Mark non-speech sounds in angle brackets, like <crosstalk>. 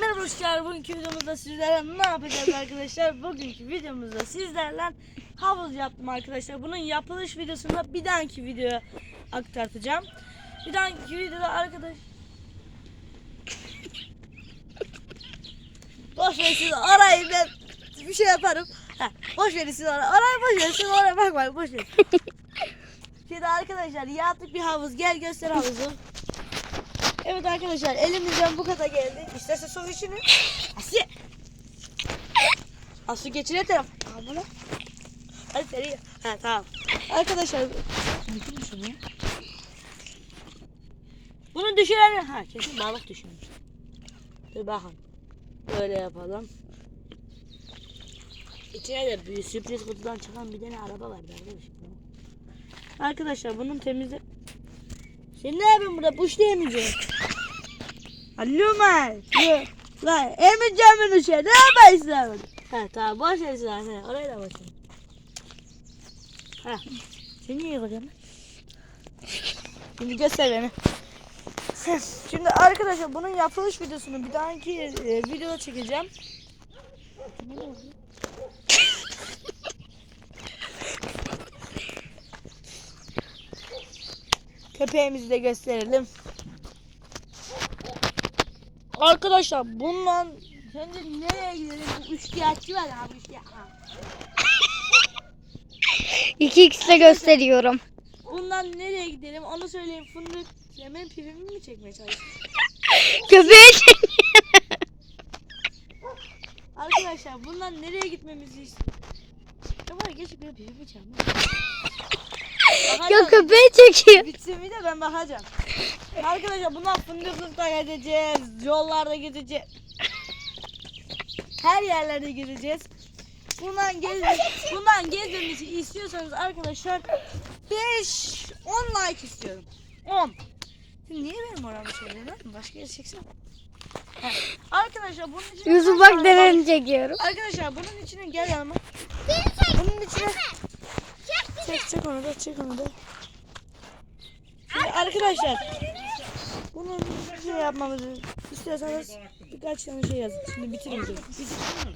Merhaba arkadaşlar. Bugünkü videomuzda sizlerle ne yapacağız arkadaşlar? <laughs> Bugünkü videomuzda sizlerle havuz yaptım arkadaşlar. Bunun yapılış videosunu bir dahaki videoya aktartacağım. Bir dahaki videoda arkadaş <laughs> Boş ver siz arayın ben bir şey yaparım. Ha, boş verin siz arayın. Arayın boş verin siz oraya bakmayın boş verin. <laughs> Şimdi arkadaşlar yaptık bir havuz. Gel göster havuzu. Evet arkadaşlar elimizden bu kadar geldi. İsterse su içini. <laughs> Asiye. Asu geçire taraf. Bunu. Hadi seri. Ha tamam. Arkadaşlar. Bunu düşün ya. Bunu düşüren ha kesin balık düşürmüş. Dur bakalım. Böyle yapalım. İçine de bir sürpriz kutudan çıkan bir tane araba vardı arkadaşlar. Arkadaşlar bunun temizle... Sen ne yapıyorsun burada? Buş diyemeyeceğim. Alo man. Lan emeceğim bunu şey. Ne yapıyorsun? Ha tamam boş ver sen. Ha, oraya da boş ver. Ha. Sen niye bakıyorsun? Şimdi göster beni. Şimdi arkadaşlar bunun yapılış videosunu bir dahaki e, videoda çekeceğim. Köpeğimizi de gösterelim. Arkadaşlar bundan sence nereye gidelim? Bu üçkağıtçı var abi üçkağıtçı. 2x'le gösteriyorum. Bundan nereye gidelim onu söyleyeyim. Fındık hemen pivimi mi çekmeye çalışıyorsun? <laughs> Köpeğe çek- Arkadaşlar bundan nereye gitmemizi istiyor? Böyle pivimi çekmem. Ya köpeğe çekiyor. Bitsin bir de ben bakacağım. Arkadaşlar bundan fındıklıkta gezeceğiz. Yollarda gezeceğiz. Her yerlerde gezeceğiz. Bundan gez bundan gezmemizi istiyorsanız arkadaşlar 5 10 like istiyorum. 10. Sen niye benim oramı söylüyorsun? Başka yere çeksene. Arkadaşlar bunun için Yusuf bak deneni çekiyorum. Arkadaşlar bunun içine gel yanıma. Bunun içine çek çek onu da çek onu da. Şimdi arkadaşlar bunun bir şey yapmamızı istiyorsanız birkaç tane şey yazın. Şimdi bitirmeyeceğim.